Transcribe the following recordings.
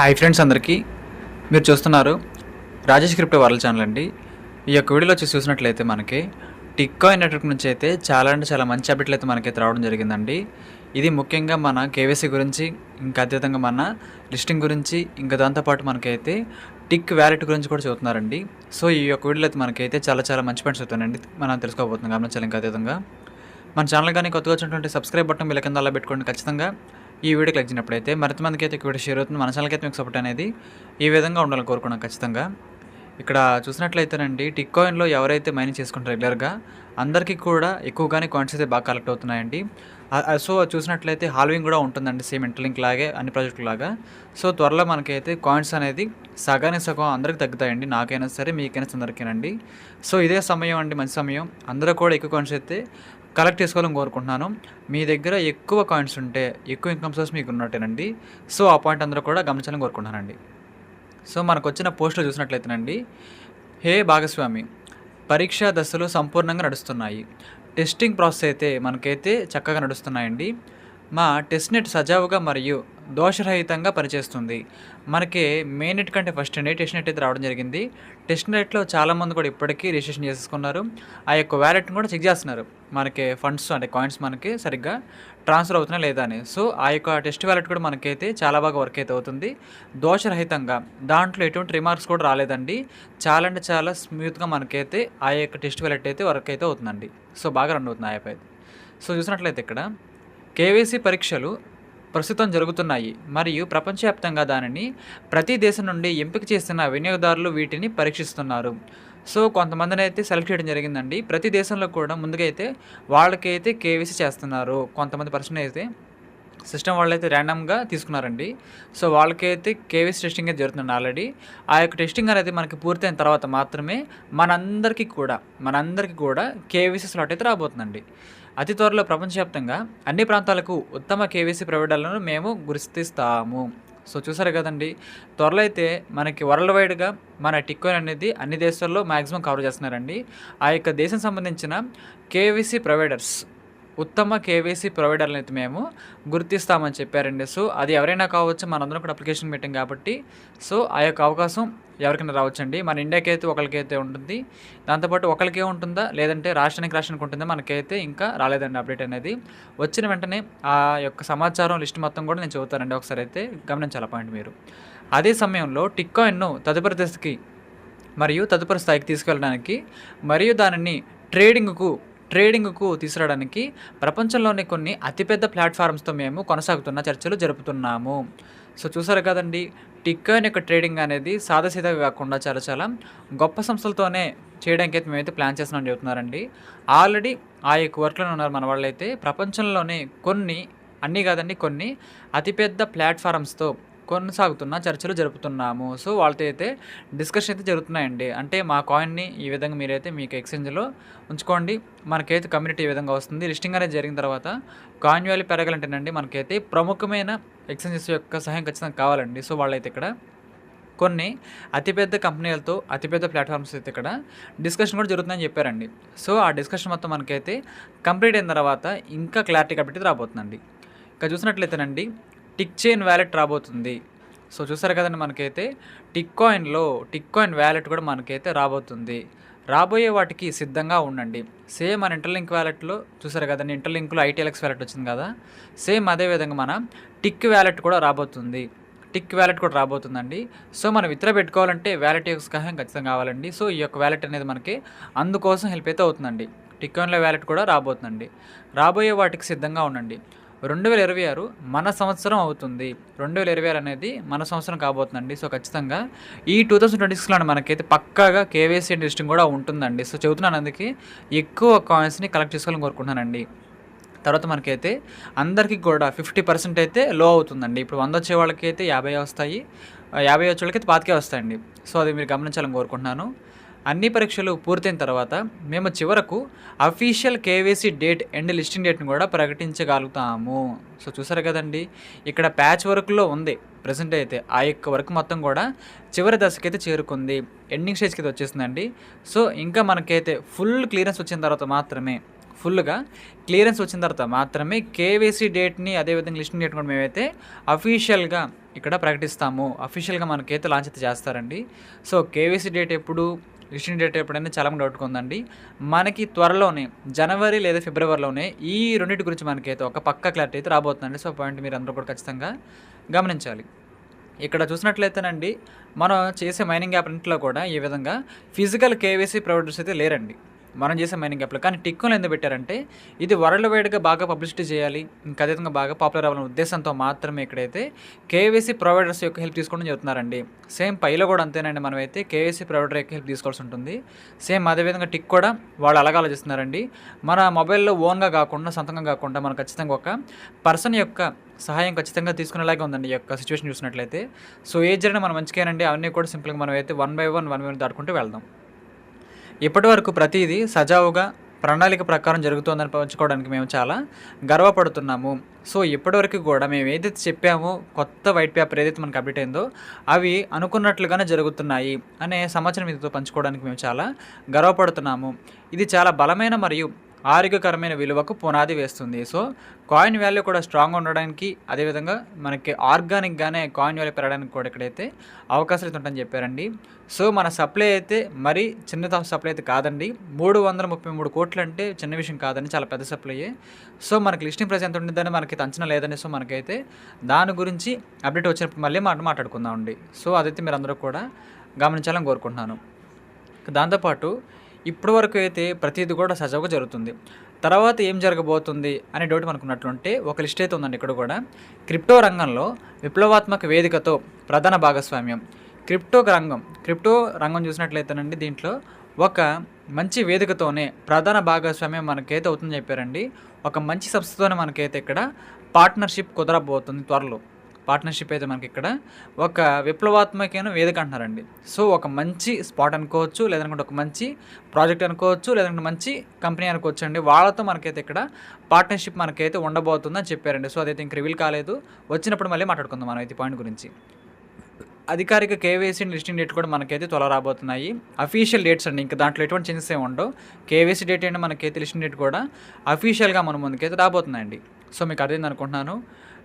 Hi friends అందరికీ. మీరు చూస్తున్నారు రాజేష్ క్రిప్టో వరల్డ్ ఛానల్ అండి. ఈ యొక్క వీడియోలో వచ్చి చూసినట్లయితే మనకి టిక్కాయిన్ నెట్వర్క్ నుంచి అయితే చాలా అంటే చాలా మంచి అప్డేట్లు అయితే మనకైతే రావడం జరిగిందండి. ఇది ముఖ్యంగా మన కేవైసీ గురించి ఇంకా అత్యధికంగా మన లిస్టింగ్ గురించి ఇంకా దాంతోపాటు మనకైతే టిక్ వ్యాలెట్ గురించి కూడా చెబుతున్నారండి. సో ఈ యొక్క వీడియోలో అయితే మనకైతే చాలా చాలా మంచి పాయింట్స్ అవుతాయండి మనం తెలుసుకోబోతున్నాం గమనించాలి ఇంకా అత్యధికంగా మన ఛానల్ కానీ కొత్తగా వచ్చినటువంటి సబ్స్క్రైబ్ బటన్ వీళ్ళ కింద అలా పెట్టుకోండి ఖచ్చితంగా. ఈ వీడియో క్లిక్ చేసినప్పుడైతే మరింత మందికి అయితే వీడియో షేర్ అవుతుంది. మన ఛానల్కి అయితే మీకు సపోర్ట్ అనేది ఈ విధంగా ఉండాలని కోరుకున్నాం ఖచ్చితంగా. ఇక్కడ చూసినట్లయితేనండి టిక్ కాయిన్లో ఎవరైతే మైనింగ్ చేసుకుంటారు రెగ్యులర్గా అందరికీ కూడా ఎక్కువగానే కాయిన్స్ అయితే బాగా కలెక్ట్ అవుతున్నాయండి. సో చూసినట్లయితే హాల్వింగ్ కూడా ఉంటుందండి సేమ్ ఇంటర్లింక్ లాగే అన్ని ప్రాజెక్టులు లాగా. సో త్వరలో మనకైతే కాయిన్స్ అనేది సగానికి సగం అందరికి తగ్గుతాయండి నాకైనా సరే మీకైనా అందరికీనండి. సో ఇదే సమయం అండి మంచి సమయం. అందరూ కూడా ఎక్కువ కాయిన్స్ అయితే కలెక్ట్ చేసుకోవాలని కోరుకుంటున్నాను. మీ దగ్గర ఎక్కువ కాయిన్స్ ఉంటే ఎక్కువ ఇన్కమ్ సోర్స్ మీకు ఉన్నట్టేనండి. సో ఆ పాయింట్ అందరూ కూడా గమనించాలని కోరుకుంటున్నానండి. సో మనకు వచ్చిన పోస్టులు చూసినట్లయితేనండి. హే భాగస్వామి పరీక్షా దశలు సంపూర్ణంగా నడుస్తున్నాయి. టెస్టింగ్ ప్రాసెస్ అయితే మనకైతే చక్కగా నడుస్తున్నాయండి. మా టెస్ట్ నెట్ సజావుగా మరియు దోషరహితంగా పనిచేస్తుంది. మనకి మెయిన్ నెట్ కంటే ఫస్ట్ అండి టెస్ట్ నెట్ అయితే రావడం జరిగింది. టెస్ట్ నెట్లో చాలామంది కూడా ఇప్పటికీ రిజిస్ట్రేషన్ చేసుకున్నారు ఆ యొక్క వ్యాలెట్ని కూడా చెక్ చేస్తున్నారు. మనకి ఫండ్స్ అంటే కాయిన్స్ మనకి సరిగ్గా ట్రాన్స్ఫర్ అవుతున్నా లేదా అని. సో ఆ యొక్క టెస్ట్ వ్యాలెట్ కూడా మనకైతే చాలా బాగా వర్క్ అయితే అవుతుంది. దోషరహితంగా దాంట్లో ఎటువంటి రిమార్క్స్ కూడా రాలేదండి. చాలా అంటే చాలా స్మూత్గా మనకైతే ఆ యొక్క టెస్ట్ వ్యాలెట్ అయితే వర్క్ అయితే అవుతుందండి. సో బాగా రన్ అవుతుంది ఆ యాప్ అయితే. సో చూసినట్లయితే ఇక్కడ కేవైసీ పరీక్షలు ప్రస్తుతం జరుగుతున్నాయి. మరియు ప్రపంచవ్యాప్తంగా దానిని ప్రతి దేశం నుండి ఎంపిక చేసిన వినియోగదారులు వీటిని పరీక్షిస్తున్నారు. సో కొంతమందిని అయితే సెలెక్ట్ చేయడం జరిగిందండి. ప్రతి దేశంలో కూడా ముందుగా అయితే వాళ్ళకైతే కేవీసీ చేస్తున్నారు. కొంతమంది పర్సన్ అయితే సిస్టమ్ వాళ్ళైతే ర్యాండమ్గా తీసుకున్నారండి. సో వాళ్ళకైతే కేవీసీ టెస్టింగ్ అయితే జరుగుతుంది ఆల్రెడీ. ఆ యొక్క టెస్టింగ్ అనేది మనకి పూర్తయిన తర్వాత మాత్రమే మనందరికీ కూడా మనందరికీ కూడా కేవీసీ స్లాట్ అయితే రాబోతుందండి. అతి త్వరలో ప్రపంచవ్యాప్తంగా అన్ని ప్రాంతాలకు ఉత్తమ కేవీసీ ప్రొవైడర్లను మేము గుర్తిస్తాము. సో చూసారు కదండి త్వరలో అయితే మనకి వరల్డ్ వైడ్గా మన టిక్కోయిన్ అనేది అన్ని దేశాల్లో మ్యాక్సిమం కవర్ చేస్తున్నారండి. ఆ యొక్క దేశం సంబంధించిన కేవీసీ ప్రొవైడర్స్ ఉత్తమ కేవైసీ ప్రొవైడర్ని అయితే మేము గుర్తిస్తామని చెప్పారండి. సో అది ఎవరైనా కావచ్చు మనందరం కూడా అప్లికేషన్ పెట్టాం కాబట్టి సో ఆ యొక్క అవకాశం ఎవరికైనా రావచ్చండి. మన ఇండియాకి అయితే ఒకరికైతే ఉంటుంది. దాంతోపాటు ఒకరికే ఉంటుందా లేదంటే రాష్ట్రానికి రాష్ట్రానికి ఉంటుందా మనకైతే ఇంకా రాలేదండి అప్డేట్ అనేది. వచ్చిన వెంటనే ఆ యొక్క సమాచారం లిస్ట్ మొత్తం కూడా నేను చెబుతానండి ఒకసారి అయితే గమనించాలి పాయింట్ మీరు. అదే సమయంలో టిక్కాయిన్ను తదుపరి దశకి మరియు తదుపరి స్థాయికి తీసుకెళ్ళడానికి మరియు దానిని ట్రేడింగ్కు ట్రేడింగ్కు తీసుకురావడానికి ప్రపంచంలోని కొన్ని అతిపెద్ద ప్లాట్ఫామ్స్తో మేము కొనసాగుతున్న చర్చలు జరుపుతున్నాము. సో చూసారు కదండి టిక్కాయిన్ యొక్క ట్రేడింగ్ అనేది సాదాసీదాగా కాకుండా చాలా చాలా గొప్ప సంస్థలతోనే చేయడానికి అయితే మేమైతే ప్లాన్ చేస్తున్నాం చెబుతున్నారండి. ఆల్రెడీ ఆ యొక్క వర్క్లో ఉన్నారు మన వాళ్ళైతే. ప్రపంచంలోనే కొన్ని అన్నీ కాదండి కొన్ని అతిపెద్ద ప్లాట్ఫారమ్స్తో కొనసాగుతున్న చర్చలు జరుపుతున్నాము. సో వాళ్ళతో అయితే డిస్కషన్ అయితే జరుగుతున్నాయండి. అంటే మా కాయిన్ని ఈ విధంగా మీరైతే మీకు ఎక్స్చేంజ్లో ఉంచుకోండి. మనకైతే కమ్యూనిటీ ఈ విధంగా వస్తుంది. లిస్టింగ్ అనేది జరిగిన తర్వాత కాయిన్ వాల్యూ పెరగాలంటేనండి మనకైతే ప్రముఖమైన ఎక్స్చేంజెస్ యొక్క సహాయం ఖచ్చితంగా కావాలండి. సో వాళ్ళైతే ఇక్కడ కొన్ని అతిపెద్ద కంపెనీలతో అతిపెద్ద ప్లాట్ఫామ్స్ అయితే ఇక్కడ డిస్కషన్ కూడా జరుగుతుందని చెప్పారండి. సో ఆ డిస్కషన్ మొత్తం మనకైతే కంప్లీట్ అయిన తర్వాత ఇంకా క్లారిటీ కాబట్టి రాబోతుందండి. ఇక చూసినట్లయితేనండి టిక్ చైన్ వ్యాలెట్ రాబోతుంది. సో చూసారు కదండి మనకైతే టిక్ కాయిన్లో టిక్ కాయిన్ వ్యాలెట్ కూడా మనకైతే రాబోతుంది. రాబోయే వాటికి సిద్ధంగా ఉండండి. సేమ్ మన ఇంటర్లింక్ వ్యాలెట్లో చూసారు కదండి ఇంటర్లింక్లో ఐటీఎల్ఎక్స్ వ్యాలెట్ వచ్చింది కదా? సేమ్ అదే విధంగా మన టిక్ వ్యాలెట్ కూడా రాబోతుంది. టిక్ వ్యాలెట్ కూడా రాబోతుందండి. సో మనం ఇతర పెట్టుకోవాలంటే వ్యాలెట్ యొక్క సహాయం ఖచ్చితంగా కావాలండి. సో ఈ యొక్క వ్యాలెట్ అనేది మనకి అందుకోసం హెల్ప్ అయితే అవుతుందండి. టిక్ కాయిన్లో వ్యాలెట్ కూడా రాబోతుందండి. రాబోయే వాటికి సిద్ధంగా ఉండండి. రెండు వేల ఇరవై ఆరు మన సంవత్సరం అవుతుంది. రెండు వేల ఇరవై ఆరు అనేది మన సంవత్సరం కాబోతుందండి. సో ఖచ్చితంగా ఈ టూ థౌసండ్ ట్వంటీ సిక్స్లో మనకైతే పక్కాగా కేవైసీ లిస్టింగ్ కూడా ఉంటుందండి. సో చెబుతున్నాను అందుకే ఎక్కువ కాయిన్స్ని కలెక్ట్ చేసుకోవాలని కోరుకుంటున్నానండి. తర్వాత మనకైతే అందరికీ కూడా ఫిఫ్టీ పర్సెంట్ అయితే లో అవుతుందండి. ఇప్పుడు వంద వచ్చే వాళ్ళకి అయితే యాభై వస్తాయి. యాభై వచ్చే వాళ్ళకి అయితే పాతికే వస్తాయండి. సో అది మీరు గమనించాలని కోరుకుంటున్నాను. అన్ని పరీక్షలు పూర్తయిన తర్వాత మేము చివరకు official KYC date and listing డేట్ని కూడా ప్రకటించగలుగుతాము. సో చూసారు కదండి? ఇక్కడ ప్యాచ్ వర్క్లో ఉంది. ప్రజెంట్ అయితే ఆ యొక్క వర్క్ మొత్తం కూడా చివరి దశకైతే చేరుకుంది. ఎండింగ్ స్టేజ్కి అయితే వచ్చేసిందండి. సో ఇంకా మనకైతే ఫుల్ క్లియరెన్స్ వచ్చిన తర్వాత మాత్రమే ఫుల్గా క్లియరెన్స్ వచ్చిన తర్వాత మాత్రమే కేవైసీ డేట్ని అదేవిధంగా లిస్టింగ్ డేట్ కూడా మేమైతే అఫీషియల్గా ఇక్కడ ప్రకటిస్తాము. అఫీషియల్గా మనకైతే లాంచ్ అయితే చేస్తారండి. సో కేవైసీ డేట్ ఎప్పుడు? లిస్టింగ్ డేట్ ఎప్పుడైనా చాలా డౌట్ ఉందండి. మనకి త్వరలోనే జనవరి లేదా ఫిబ్రవరిలోనే ఈ రెండింటి గురించి మనకైతే ఒక పక్క క్లారిటీ అయితే రాబోతుందండి. సో పాయింట్ మీరు అందరూ కూడా ఖచ్చితంగా గమనించాలి. ఇక్కడ చూసినట్లయితేనండి మనం చేసే మైనింగ్ యాప్ ఇంట్లో కూడా ఈ విధంగా ఫిజికల్ కేవైసీ ప్రొవైడర్స్ అయితే లేరండి. మనం చేసే మైనింగ్ యాప్లో కానీ టిక్కులు ఎందుకు పెట్టారంటే ఇది వరల్డ్ వైడ్గా బాగా పబ్లిసిటీ చేయాలి. ఇంకా అదేవిధంగా బాగా పాపులర్ అవ్వాలనే ఉద్దేశంతో మాత్రమే ఇక్కడైతే కేవైసీ ప్రొవైడర్స్ యొక్క హెల్ప్ తీసుకోవడం చెబుతున్నారండి సేమ్ పైలో కూడా అంతేనండి మనమైతే కేవైసీ ప్రొవైడర్ యొక్క హెల్ప్ తీసుకోవాల్సి ఉంటుంది. సేమ్ అదేవిధంగా టిక్ కూడా వాళ్ళు అలాగే ఆలోచిస్తున్నారండి. మన మొబైల్లో ఓన్గా కాకుండా సొంతంగా కాకుండా మనం ఖచ్చితంగా ఒక పర్సన్ యొక్క సహాయం ఖచ్చితంగా తీసుకునేలాగే ఉందండి ఈ యొక్క సిచ్యువేషన్ చూసినట్లయితే. సో ఏ జరిగినా మనం మంచిగానండి అవన్నీ కూడా సింపుల్గా మనం అయితే one by one one by one దాటుకుంటూ వెళ్దాం. ఇప్పటి వరకు ప్రతిదీ సజావుగా ప్రణాళిక ప్రకారం జరుగుతుందని పంచుకోవడానికి మేము చాలా గర్వపడుతున్నాము. సో ఇప్పటివరకు కూడా మేము ఏదైతే చెప్పామో కొత్త వైట్ పేపర్ ఏదైతే మనకు అప్డేట్ అయిందో అవి అనుకున్నట్లుగానే జరుగుతున్నాయి అనే సమాచారం మీతో పంచుకోవడానికి మేము చాలా గర్వపడుతున్నాము. ఇది చాలా బలమైన మరియు ఆరోగ్యకరమైన విలువకు పునాది వేస్తుంది. సో కాయిన్ వాల్యూ కూడా స్ట్రాంగ్ ఉండడానికి అదేవిధంగా మనకి ఆర్గానిక్గానే కాయిన్ వాల్యూ పెరగడానికి కూడా ఇక్కడైతే అవకాశాలు అయితే ఉంటాయని చెప్పారండి. సో మన సప్లై అయితే మరీ చిన్న సప్లై అయితే కాదండి. మూడు వందల ముప్పై మూడు కోట్లు అంటే చిన్న విషయం కాదండి. చాలా పెద్ద సప్లైయే సో మనకి లిస్టింగ్ ప్రైస్ ఎంత ఉంటుందని మనకి అంచనా లేదని సో మనకైతే దాని గురించి అప్డేట్ వచ్చినప్పుడు మళ్ళీ మాట మాట్లాడుకుందామండి. సో అదైతే మీరు అందరూ కూడా గమనించాలని కోరుకుంటున్నాను. దాంతోపాటు ఇప్పటి వరకు అయితే ప్రతిదీ కూడా సజావుగా జరుగుతుంది. తర్వాత ఏం జరగబోతుంది అనే డౌట్ మనకున్నట్లుంటే ఒక లిస్ట్ అయితే ఉందండి ఇక్కడ కూడా. క్రిప్టో రంగంలో విప్లవాత్మక వేదికతో ప్రధాన భాగస్వామ్యం. క్రిప్టో రంగం క్రిప్టో రంగం చూసినట్లయితేనండి దీంట్లో ఒక మంచి వేదికతోనే ప్రధాన భాగస్వామ్యం మనకైతే అవుతుందని చెప్పారండి. ఒక మంచి సంస్థతోనే మనకైతే ఇక్కడ పార్ట్నర్షిప్ కుదరబోతుంది త్వరలో. పార్ట్నర్షిప్ అయితే మనకి ఇక్కడ ఒక విప్లవాత్మకమైన వేదిక అంటున్నారండి. సో ఒక మంచి స్పాట్ అనుకోవచ్చు లేదనుకుంటే ఒక మంచి ప్రాజెక్ట్ అనుకోవచ్చు లేదంటే మంచి కంపెనీ అనుకోవచ్చు అండి. వాళ్ళతో మనకైతే ఇక్కడ పార్ట్నర్షిప్ మనకైతే ఉండబోతుందని చెప్పారండి. సో అదైతే ఇంక రివీల్ కాలేదు. వచ్చినప్పుడు మళ్ళీ మాట్లాడుకుందాం మనం అయితే పాయింట్ గురించి. అధికారిక కేవైసీ లిస్టింగ్ డేట్ కూడా మనకైతే త్వర రాబోతున్నాయి. అఫీషియల్ డేట్స్ అండి ఇంకా దాంట్లో ఎటువంటి చేంజెస్ ఏమి ఉండవు. కేవైసీ డేట్ అంటే మనకైతే లిస్టింగ్ డేట్ కూడా అఫీషియల్గా మన ముందుకైతే రాబోతున్నాయండి. సో మీకు అర్థమైంది అనుకుంటున్నాను.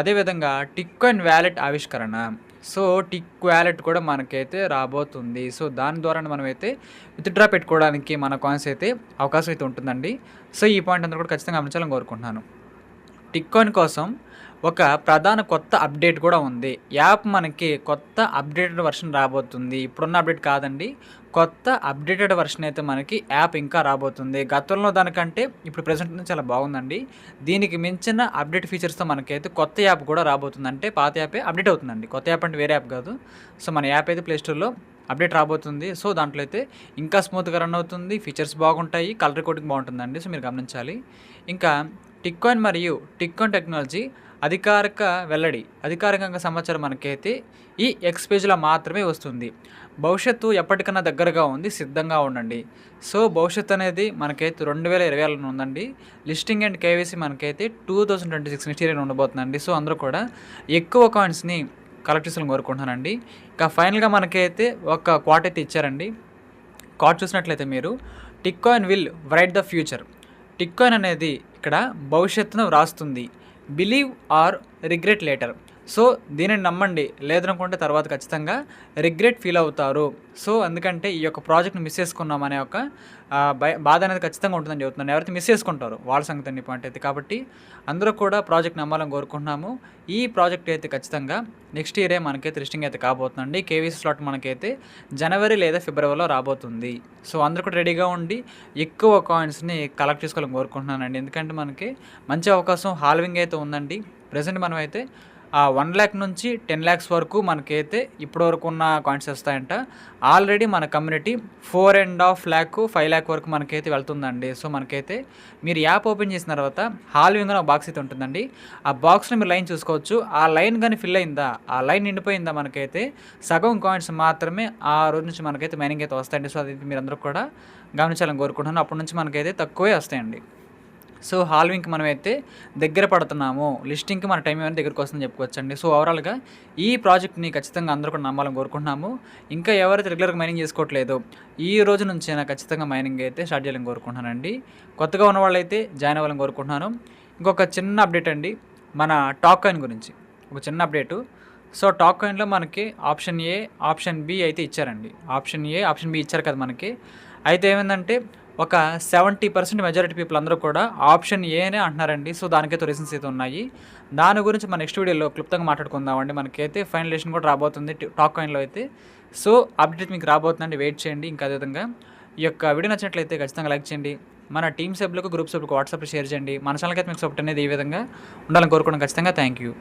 అదేవిధంగా టిక్ అండ్ వ్యాలెట్ ఆవిష్కరణ. సో టిక్ వ్యాలెట్ కూడా మనకైతే రాబోతుంది. సో దాని ద్వారా మనమైతే విత్డ్రా పెట్టుకోవడానికి మన కాయిన్స్ అయితే అవకాశం అయితే ఉంటుందండి. సో ఈ పాయింట్ అందరూ కూడా ఖచ్చితంగా గమనించాలని కోరుకుంటున్నాను. టిక్ కాయిన్ కోసం ఒక ప్రధాన కొత్త అప్డేట్ కూడా ఉంది. యాప్ మనకి కొత్త అప్డేటెడ్ వర్షన్ రాబోతుంది. ఇప్పుడున్న అప్డేట్ కాదండి. కొత్త అప్డేటెడ్ వర్షన్ అయితే మనకి యాప్ ఇంకా రాబోతుంది. గతంలో దానికంటే ఇప్పుడు ప్రజెంట్ చాలా బాగుందండి. దీనికి మించిన అప్డేట్ ఫీచర్స్తో మనకైతే కొత్త యాప్ కూడా రాబోతుంది. అంటే పాత యాపే అప్డేట్ అవుతుందండి. కొత్త యాప్ అంటే వేరే యాప్ కాదు. సో మన యాప్ అయితే ప్లేస్టోర్లో అప్డేట్ రాబోతుంది. సో దాంట్లో అయితే ఇంకా స్మూత్గా రన్ అవుతుంది. ఫీచర్స్ బాగుంటాయి. కలర్ కోటింగ్ బాగుంటుందండి. సో మీరు గమనించాలి. ఇంకా టిక్కాయిన్ మరియు టిక్కాయిన్ టెక్నాలజీ అధికారిక వెల్లడి అధికారికంగా సమాచారం మనకైతే ఈ ఎక్స్ పేజ్లో మాత్రమే వస్తుంది. భవిష్యత్తు ఎప్పటికన్నా దగ్గరగా ఉంది సిద్ధంగా ఉండండి. సో భవిష్యత్తు అనేది మనకైతే రెండు వేల ఇరవై ఏళ్ళను ఉందండి. లిస్టింగ్ అండ్ కేవీసీ మనకైతే two thousand twenty six next year ఉండబోతుందండి. So అందరూ కూడా ఎక్కువ కాయిన్స్ని కలెక్ట్ చేసుకోవాలని కోరుకుంటున్నానండి. ఇంకా ఫైనల్గా మనకైతే ఒక క్వాట్ అయితే ఇచ్చారండి. క్వాట్ చూసినట్లయితే మీరు Tick coin will write the future Tick coin అనేది ఇక్కడ భవిష్యత్తును వ్రాస్తుంది. Believe or regret later so దీనిని నమ్మండి. లేదనుకుంటే తర్వాత ఖచ్చితంగా రిగ్రెట్ ఫీల్ అవుతారు. సో ఎందుకంటే ఈ యొక్క ప్రాజెక్ట్ని మిస్ చేసుకున్నాం అనే ఒక భయ బాధ అనేది ఖచ్చితంగా ఉంటుందని చెబుతున్నాను. ఎవరైతే మిస్ చేసుకుంటారు వాళ్ళ సంగతి అని పాయింట్ అయితే. కాబట్టి అందరూ కూడా ప్రాజెక్ట్ నమ్మాలని కోరుకుంటున్నాము. ఈ ప్రాజెక్ట్ అయితే ఖచ్చితంగా నెక్స్ట్ ఇయరే మనకైతే లిస్టింగ్ అయితే కాబోతుందండి. కేవీసీ స్లాట్ మనకైతే జనవరి లేదా ఫిబ్రవరిలో రాబోతుంది. సో అందరూ కూడా రెడీగా ఉండి ఎక్కువ కాయిన్స్ని కలెక్ట్ చేసుకోవాలని కోరుకుంటున్నానండి. ఎందుకంటే మనకి మంచి అవకాశం హాల్వింగ్ అయితే ఉందండి. ప్రజెంట్ మనం అయితే ఆ వన్ ల్యాక్ నుంచి టెన్ ల్యాక్స్ వరకు మనకైతే ఇప్పటి వరకు ఉన్న కాయిన్స్ వస్తాయంట. ఆల్రెడీ మన community four and half lakh five lakh వరకు మనకైతే వెళ్తుందండి. సో మనకైతే మీరు యాప్ ఓపెన్ చేసిన తర్వాత హాల్వింగ్ అని ఒక బాక్స్ అయితే ఉంటుందండి. ఆ బాక్స్లో మీరు లైన్ చూసుకోవచ్చు. ఆ లైన్ కానీ ఫిల్ అయిందా? ఆ లైన్ నిండిపోయిందా మనకైతే? సగం కాయిన్స్ మాత్రమే ఆ రోజు నుంచి మనకైతే మైనింగ్ అయితే వస్తాయండి. సో అది మీరు అందరూ కూడా గమనించాలని కోరుకుంటున్నాను. అప్పటి నుంచి మనకైతే తక్కువే వస్తాయండి. సో హాల్వింగ్కి మనమైతే దగ్గర పడుతున్నాము. లిస్టింగ్కి మన టైం ఏమైనా దగ్గరకు వస్తుందని చెప్పుకోవచ్చండి. సో ఓవరాల్గా ఈ ప్రాజెక్ట్ని ఖచ్చితంగా అందరూ కూడా నమ్మాలని కోరుకుంటున్నాము. ఇంకా ఎవరైతే రెగ్యులర్గా మైనింగ్ చేసుకోవట్లేదో ఈ రోజు నుంచి నేను ఖచ్చితంగా మైనింగ్ అయితే స్టార్ట్ చేయాలని కోరుకుంటున్నానండి. కొత్తగా ఉన్న వాళ్ళైతే జాయిన్ అవ్వాలని కోరుకుంటున్నాను. ఇంకొక చిన్న అప్డేట్ అండి. మన టాక్ కాయిన్ గురించి. ఒక చిన్న అప్డేటు. సో టాక్ కాయిన్లో మనకి ఆప్షన్ ఏ ఆప్షన్ బి అయితే ఇచ్చారండి. ఆప్షన్ ఏ ఆప్షన్ బి ఇచ్చారు కదా మనకి. అయితే ఏమైందంటే ఒక సెవెంటీ పర్సెంట్ మెజారిటీ పీపుల్ అందరూ కూడా ఆప్షన్ ఏనే అంటున్నారండి. సో దానికైతే రీజన్స్ అయితే ఉన్నాయి. దాని గురించి మన నెక్స్ట్ వీడియోలో క్లుప్తంగా మాట్లాడుకుందామండి. మనకైతే ఫైనలేషన్ కూడా రాబోతుంది టాక్ కాయిన్లో అయితే. సో అప్డేట్ మీకు రాబోతుందండి. వెయిట్ చేయండి. ఇంకా అదేవిధంగా ఈ యొక్క వీడియో నచ్చినట్లయితే ఖచ్చితంగా లైక్ చేయండి. మన టీమ్ సభ్యులకు గ్రూప్ సభ్యులకు వాట్సాప్లో షేర్ చేయండి. మన ఛానల్కి అయితే మీకు సపోర్ట్ అనేది ఈ విధంగా ఉండాలని కోరుకోవడం ఖచ్చితంగా థ్యాంక్ యూ